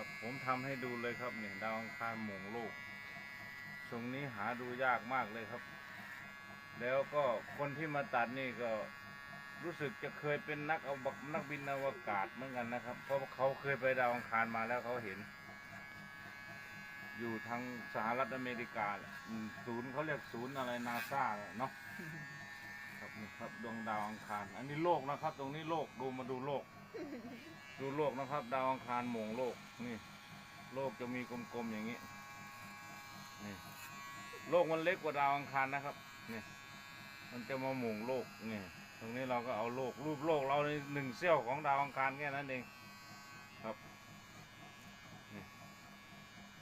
ครับ ผมทำให้ดูเลยครับเนี่ยดาวอังคารหม่งโลกตรงนี้หาดูยากมากเลยครับ แล้วก็คนที่มาตัดนี่ก็รู้สึกจะเคยเป็นนักเอานักบินอวกาศเหมือนกันนะครับ เพราะเขาเคยไปดาวอังคารมาแล้วเขาเห็น อยู่ทางสหรัฐอเมริกาศูนย์เขาเรียกศูนย์อะไรนาซาเนาะครับนี่ครับดวงดาวอังคาร อันนี้โลกนะครับ ตรงนี้โลกดูมาดูโลก ดูโลกนะครับ ดาวอังคารหมงโลกนี่ โลกจะมีกลมๆอย่างนี้นี่โลกมันเล็กกว่าดาวอังคารนะครับนี่มันจะมาหม่งโลกนี่ตรงนี้เราก็เอาโลกรูปโลกเราในหนึ่งเสี้ยวของดาวอังคารแค่นั้นเองครับนี่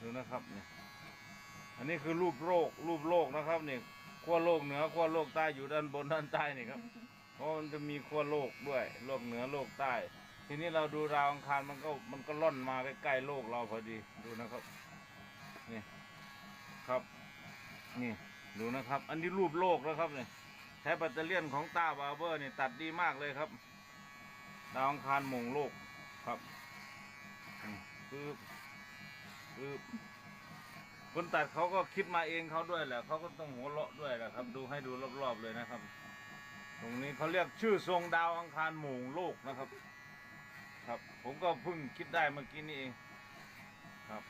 ดูนะครับนี่อันนี้คือรูปโลกรูปโลกนะครับนี่ขั้วโลกเหนือขั้วโลกใต้อยู่ด้านบนด้านใต้นี่ครับเพราะมันจะมีขั้วโลกด้วย โลกเหนือโลกใต้ ทีนี้เราดูดาวอังคารมันก็มันก็ล่อนมาใกล้ๆโลกเราพอดีดูนะครับ นี่ครับ นี่ดูนะครับ อันนี้รูปโลกนะครับเนี่ยใช้แบตเตอรี่ยนของตาบาร์เบอร์เนี่ยตัดดีมากเลยครับ ดาวอังคารมงโลกครับนี่คือคือคนตัดเขาก็คิดมาเองเขาด้วยแหละเขาก็ต้องหัวเราะด้วยแหละครับ ดูให้ดูรอบๆเลยนะครับ ตรงนี้เขาเรียกชื่อทรงดาวอังคารหม่งโลกนะครับ ครับ ผมก็เพิ่งคิดได้เมื่อกี้นี่เองครับ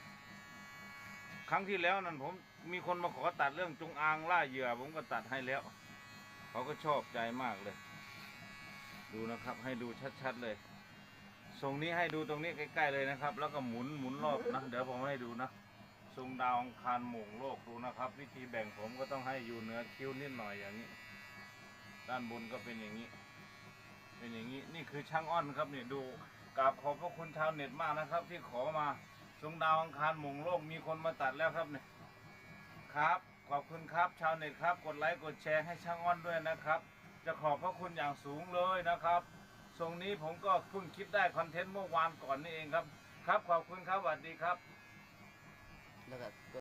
ครั้งที่แล้วนั่นผมมีคนมาขอตัดเรื่องจงอางล่าเหยื่อ ผมก็ตัดให้แล้ว เขาก็ชอบใจมากเลย ดูนะครับ ให้ดูชัดๆเลยทรงนี้ให้ดูตรงนี้ใกล้ๆเลยนะครับ แล้วก็หมุนหมุนรอบนะเดี๋ยวผมให้ดูนะทรงดาวอังคารหม่งโลกดูนะครับ วิธีแบ่งผมก็ต้องให้อยู่เหนือคิ้วนิดหน่อยอย่างนี้ ด้านบนก็เป็นอย่างนี้ เป็นอย่างนี้นี่คือช่างอ้อนครับเนี่ยดู กราบขอบพระคุณชาวเน็ตมากนะครับ ที่ขอมาทรงดาวอังคารมงโลกมีคนมาตัดแล้วครับเนี่ยครับ ขอบคุณครับชาวเน็ตครับ กดไลค์กดแชร์ให้ช่างอ้อนด้วยนะครับ จะขอบพระคุณอย่างสูงเลยนะครับทรงนี้ผมก็เพิ่งคิดได้คอนเทนต์เมื่อวานก่อนนี่เองครับ ครับขอบคุณครับสวัสดีครับ แล้วก็